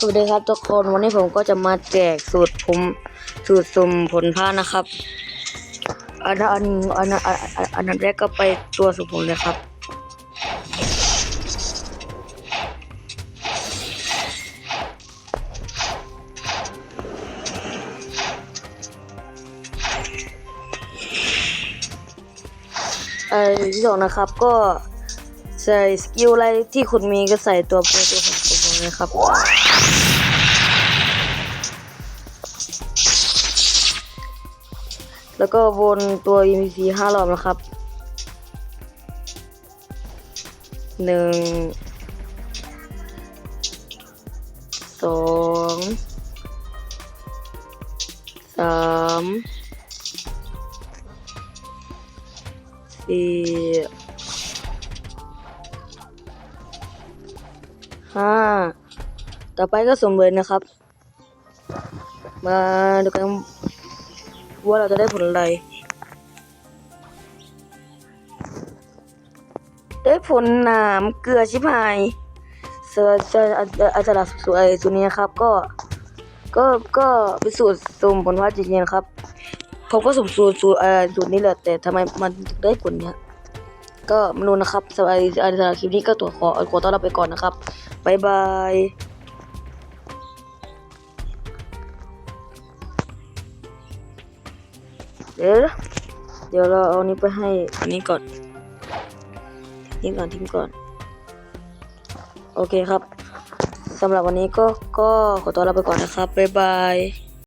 สวัสดีครับทุกคนวันนี้ผมก็จะมาแจกสูตรผมสูตรสุ่มผลพระนะครับ อันอันอันอันอันแรกก็ไปตัวสุ่มผลเลยครับ เอ่อที่สองนะครับก็ใส่สกิลอะไรที่คุณมีก็ใส่ตัวเป็นตัวของ คุณนะครับ แล้วก็วนตัว EMP ห้ารอบนะครับหนึ่งสองสามสี่ ห้าต่อไปก็สมเร็จนะครับ มาดูกันว่าเราจะได้ผลอะไร ได้ผลหนามเกลือชิบหายเซอร์จะอาจารย์สวยตัวนี้นะครับ ก็ ก็ ก็เป็นสูตรสมผลว่าจริงๆนะครับ ผมก็สมสูตรสูตรเอ่อสูตรนี้แหละแต่ทำไมมันได้ผลเนี้ย ก็ไม่รู้นะครับสำหรับสำหรับคลิปนี้ก็ตัวขอขอต้อนรับไปก่อนนะครับบ๊ายบายเดี๋ยวเดี๋ยวเราเอานี้ไปให้อันนี้ก่อนทิ้งก่อนทิ้งก่อน โอเคครับสำหรับวันนี้ก็ก็ขอตัวลาไปก่อนนะครับบ๊ายบาย